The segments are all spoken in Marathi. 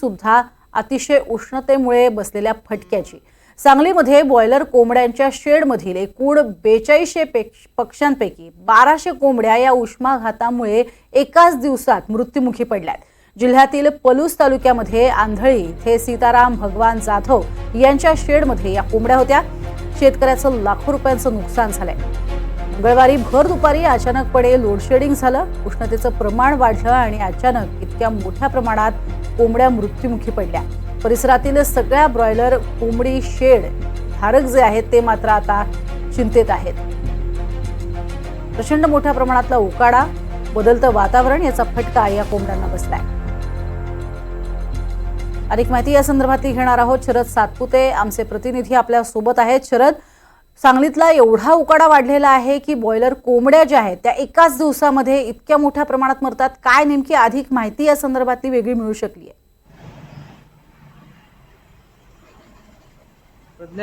सुद्धा अतिशय उष्णतेमुळे बसलेल्या फटक्याची. सांगलीमध्ये बॉयलर कोंबड्यांच्या शेडमधील एकूण बेचाळीसशे पक्ष्यांपैकी बाराशे कोंबड्या या उष्माघातामुळे एकाच दिवसात मृत्युमुखी पडल्यात. जिल्ह्यातील पलूस तालुक्यामध्ये आंधळी इथे सीताराम भगवान जाधव यांच्या शेडमध्ये या कोंबड्या होत्या. शेतकऱ्याचं लाखो रुपयांचं नुकसान झालंय. मंगळवारी भर दुपारी अचानकपणे लोडशेडिंग झालं. उष्णतेचं प्रमाण वाढलं आणि अचानक इतक्या मोठ्या प्रमाणात कोंबड्या मृत्युमुखी पडल्या. परिसरातील सगळ्या ब्रॉयलर कोंबडी शेड धारक जे आहेत ते मात्र आता चिंतेत आहेत. प्रचंड मोठ्या प्रमाणातला उकाडा बदलतं वातावरण याचा फटका या कोंबड्यांना बसलाय. अधिक माहिती या संदर्भातली घेणार आहोत. शरद सातपुते आमचे प्रतिनिधी आपल्यासोबत आहेत. शरद सांगलीतला एवढा उकाडा वाढलेला आहे की बॉयलर कोंबड्या ज्या आहेत त्या एकाच दिवसामध्ये इतक्या मोठ्या प्रमाणात मरतात. काय नेमकी अधिक माहिती या संदर्भातली वेगळी मिळू शकली आहे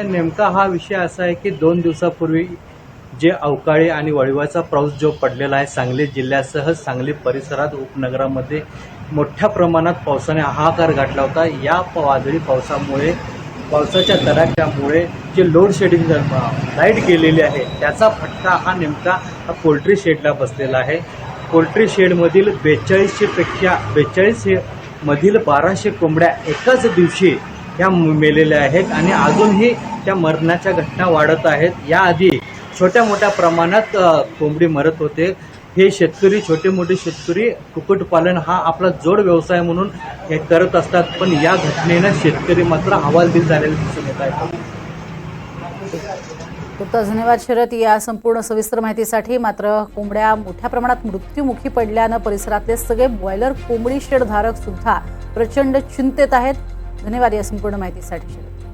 नेमका हा विषय असा आहे की दोन दिवसापूर्वी जे अवकाळी आणि वळिवाचा पाऊस जो पडलेला आहे सांगली जिल्ह्यासह सांगली परिसरात उपनगरामध्ये मोठ्या प्रमाणात पावसाने हाहाकार गाठला होता. या वादळी पावसामुळे पावसाच्या तडाख्यामुळे जे लोड शेडिंग लाइट गेलेली आहे त्याचा फटका हा नेमका पोल्ट्री शेडला बसलेला आहे. पोल्ट्री शेडमधील बेचाळीसशेपेक्षा बेचाळीस मधील बाराशे कोंबड्या एकाच दिवशी ह्या मेलेल्या आहेत आणि अजूनही त्या मरणाच्या घटना वाढत आहेत. याआधी छोट्या मोठ्या प्रमाणात कोंबडी मरत होते. हे शेतकरी छोटे मोठे शेतकरी कुक्कुटपालन हा आपला जोड व्यवसाय म्हणून हे करत असतात पण या घटनेनं शेतकरी मात्र हवालदिल झालेले दिसून येत आहेत खूप धन्यवाद शरद. या संपूर्ण सविस्तर माहितीसाठी मात्र कोंबड्या मोठ्या प्रमाणात मृत्युमुखी पडल्यानं परिसरातले सगळे बॉयलर कोंबडी शेड धारक सुद्धा प्रचंड चिंतेत आहेत. धन्यवाद या संपूर्ण माहितीसाठी शरद.